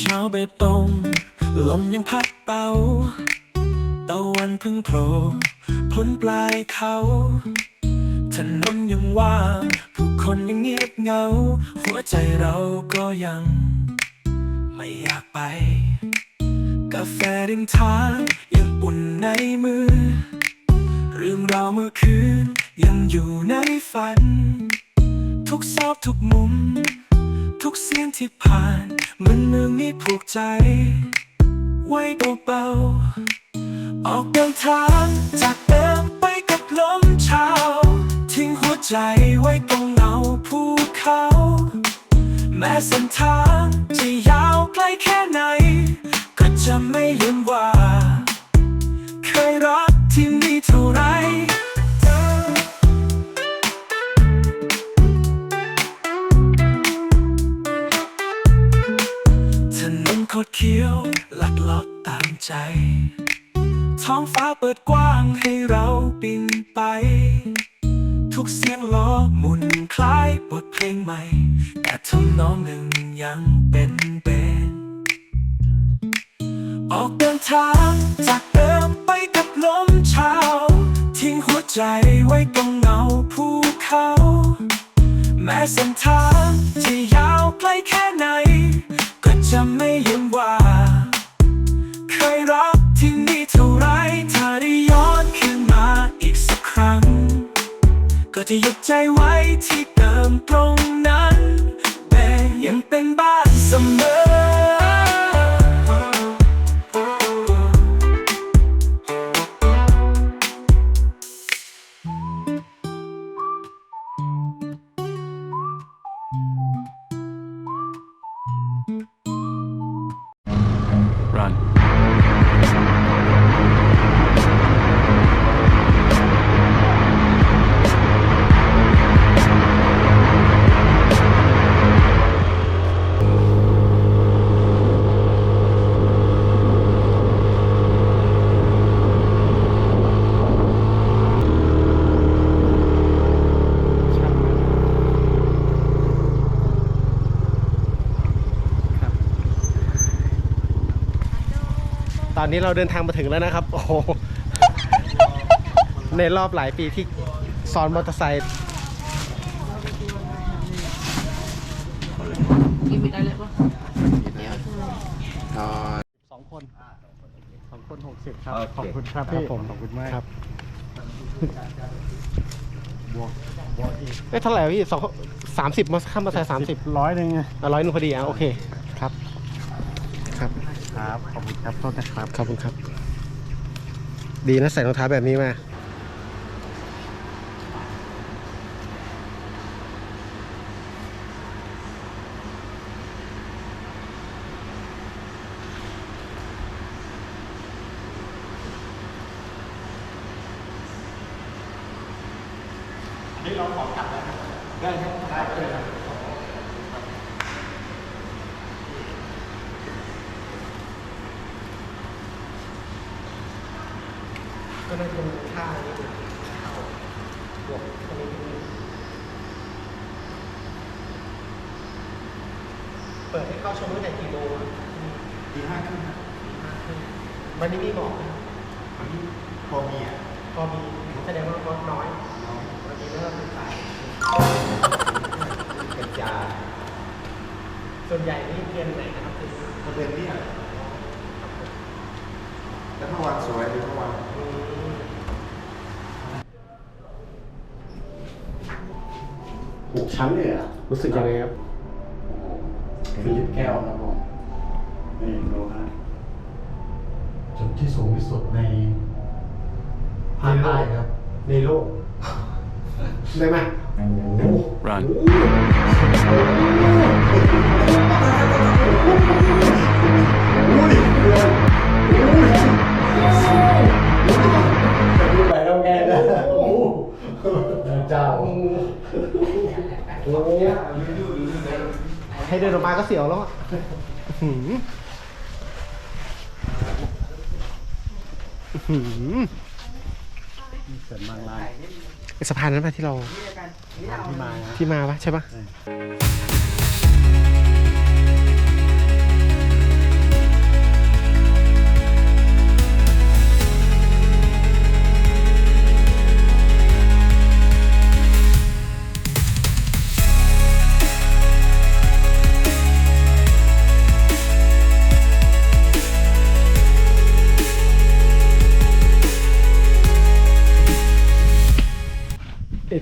เช้าเบตงลมยังพัดเป่าตะวันเพึ่งโผล่พ้นปลายเขาถนนยังว่างผู้คนยังเงียบเงา หัวใจเราก็ยัง ไม่อยากไป กาแฟริมทางยังอุ่นในมือ เรื่องราวเมื่อคืนยังอยู่ในฝัน ทุกซอกทุกมุม ทุกเสียงที่ผ่าน มันมือมีผูกใจ ไว้เบาๆออกเดินทางจากเดิมไปกับลมเช้า ทิ้งหัวใจไว้ตรงเงาภูเขา แม้เส้นทางจะยาวไกลแค่ไหน ก็จะไม่ลืมว่า เคยรักที่นี่ ท้องฟ้าเปิดกว้างให้เราบินไป ทุกเสียงล้อหมุนคล้ายบทเพลงใหม่ แต่ทำนองหนึ่งยังเป็นเป็นออกเดินทางจากเดิมไปกับลมเช้า ทิ้งหัวใจไว้ตรงเงาภูเขา แม้เส้นทางจะยาวไกลแค่ไหน ก็จะไม่ยืมว่า เคยรัก จะหยุดใจไว้ที่เติมตรงนั้น แต่ยังเป็นบ้าน อนนี้เราเดินทางมาถึงแล้วนะครับ โอ้โห ในรอบหลายปีที่ซ้อนมอเตอร์ไซค์กินไปได้เลยปะสองคนสองคนหกสิบครับโอเคขอบคุณครับพี่ผมขอบคุณมากครับบวกบวกอีกเอ้ยเท่าไหร่วะพี่สองสามสิบมาข้ามมาใส่สามสิบร้อยหนึ่งไงร้อยหนึงพอดีอะโอเคครับครับ ครับ ขอบคุณครับ โทษนะครับ ขอบคุณครับ ดีนะใส่รองเท้าแบบนี้มา ก็น่าจะเป็นท่านี้เข้าบวกตรงนี้เปิดให้เข้าชมตั้งแต่กี่โมงอะดีห้าครึ่งวันนี้มีบอกไหมวันนี้พอมีอะพอมีแสดงว่ารถน้อยวันนี้เริ่มเป็นสายกระจาส่วนใหญ่นี่เรียนไหนนะครับคือก็เป็นเนี่ย แล้วเมื่อวานสวยเลยเมื่อวานหกชั้นเลยเหรอะรู้สึกยังไงครับฟิลิปแก้วครับผมนี่ดูฮะจุดที่สูงที่สุดในภาคใต้ครับ ในโลก ได้ไหม Run. ไปแล้วแกนะโอ้โหเจ้าให้เดินออกมาก็เสียวแล้วอะอื้อหืออื้อหือเสริมบางรายไอ้สะพานนั้นปะที่เราที่มานะที่มาปะใช่ปะ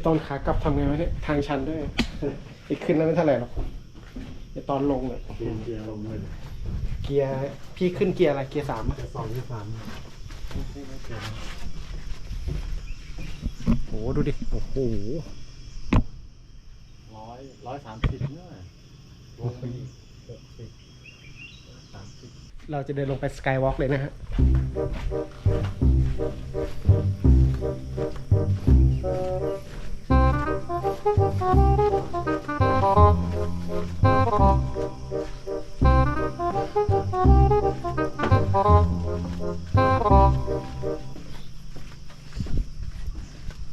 ตอนขากลับทำไงวะเนี่ยทางชันด้วยไอขึ้นแล้วไม่เท่าไหร่หรอกไอตอนลงเนี่ยเกียร์เกียร์ลงเลยเกียร์พี่ขึ้นเกียร์อะไรเกียร์สามอะจะสองที่สามโหดูดิโอ้โหร้อยร้อยสามสิบเนี่ยลงไปอีกหกสิบสามสิบเราจะเดินลงไปสกายวอล์กเลยนะฮะ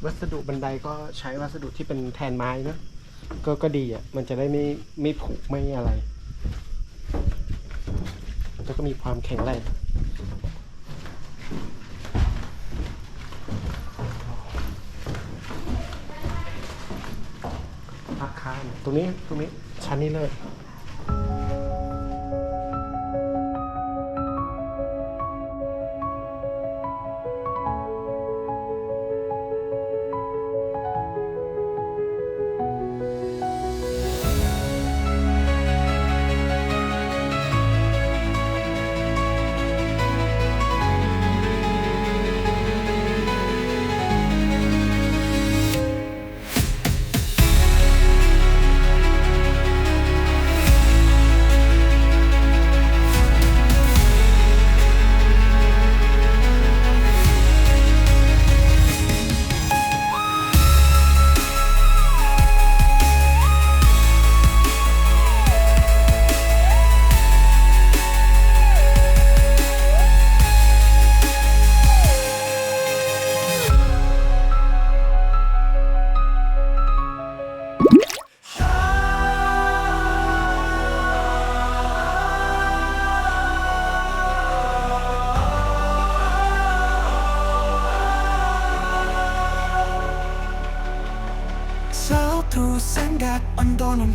วัสดุบันไดก็ใช้วัสดุที่เป็นแทนไม้นะก็ก็ดีอะ มันจะได้ไม่ไม่ผุไม่อะไร แล้วก็มีความแข็งแรงอาคารตรงนี้ตรงนี้ชั้นนี้เลย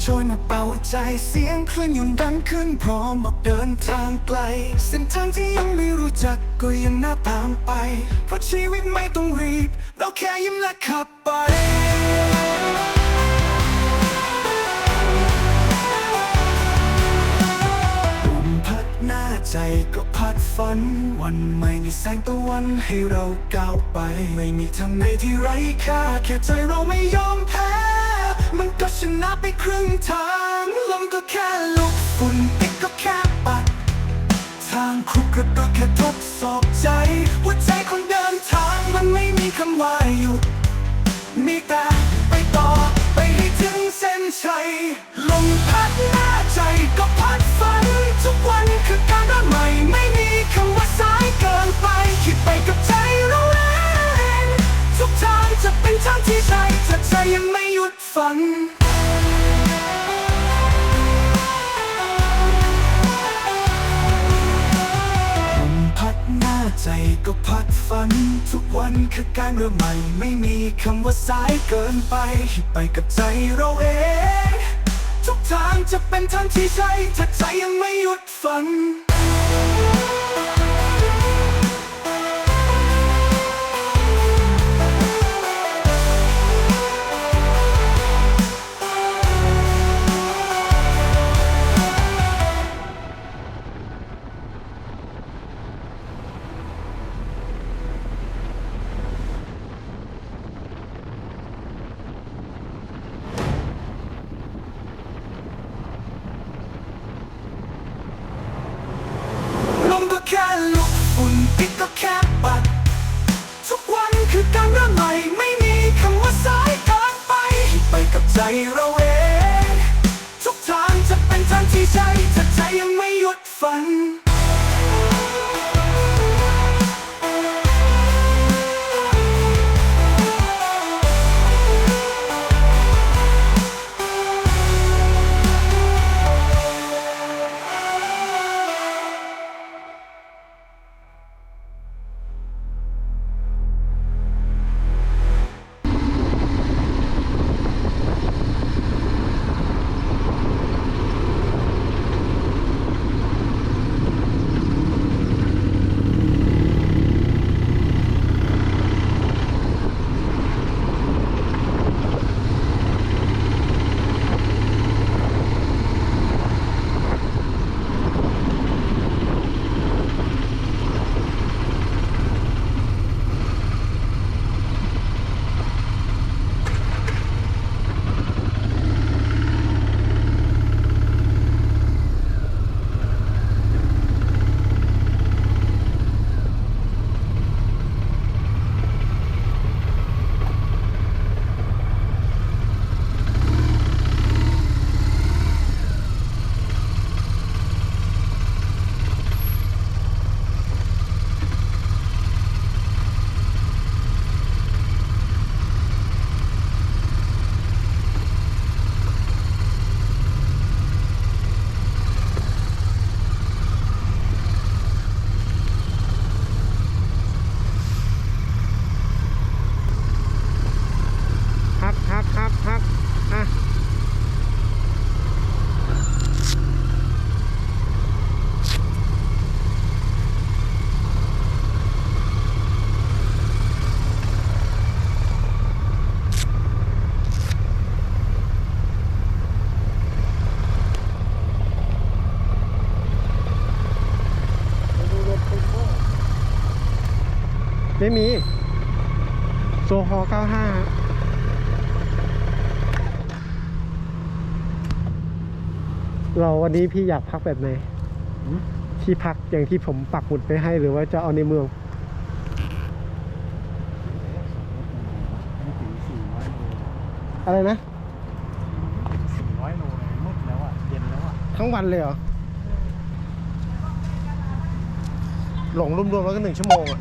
อนโดยมาเป่าใจเสียงคลื่นยนต์ดังขึ้นพร้อมออกเดินทางไกล เส้นทางที่ยังไม่รู้จักก็ยังน่าตามไป เพราะชีวิตไม่ต้องรีบ เราแค่ยิ้มและขับไปลมพัดหน้าใจก็พัดฝัน วันใหม่มีแสงตะวันให้เราก้าวไป ไม่มีทางไหนที่ไร้ค่าแค่ใจเราไม่ยอมแพ้ มันก็ชนะไปครึ่งทางลมก็แค่ลุกฝุ่นพิษก็แค่ปัด ทางครุกระก็แค่ทดสอบใจหัวใจคนเดินทางมันไม่มีคำว่าหยุดมีแต่ไปต่อไปให้ถึงเส้นชัยลมพัดหน้าใจก็พัดฝัน ทุกวันคือการเริ่มใหม่ไม่มีคำว่าสายเกินไป คิดไปกับใจเราเองทุกทางจะเป็นทางที่ใช่ถ้าใจยังไม่หยุด ฝันลมพัดหน้าใจก็พัดฝัน ทุกวันคือการเริ่มใหม่ ไม่มีคำว่าสายเกินไปคิดไปกับใจเราเอง ทุกทางจะเป็นทางที่ใช่ ถ้าใจยังไม่หยุดฝัน ระเองทุกทางจะเป็นทางที่ใช่ถ้าใจยังไม่หยุดฝัน ไม่มี โซฮอ95ฮะเราวันนี้พี่อยากพักแบบไหนที่พักอย่างที่ผมปักหมุดไปให้หรือว่าจะเอาในเมืองไม่ถึงสี่ร้อยโลอะไรนะสี่ร้อยโลเลยมืดแล้วอะเย็นแล้วอะทั้งวันเลยเหรอหลงรวมๆแล้วก็หนึ่งชั่วโมงอะ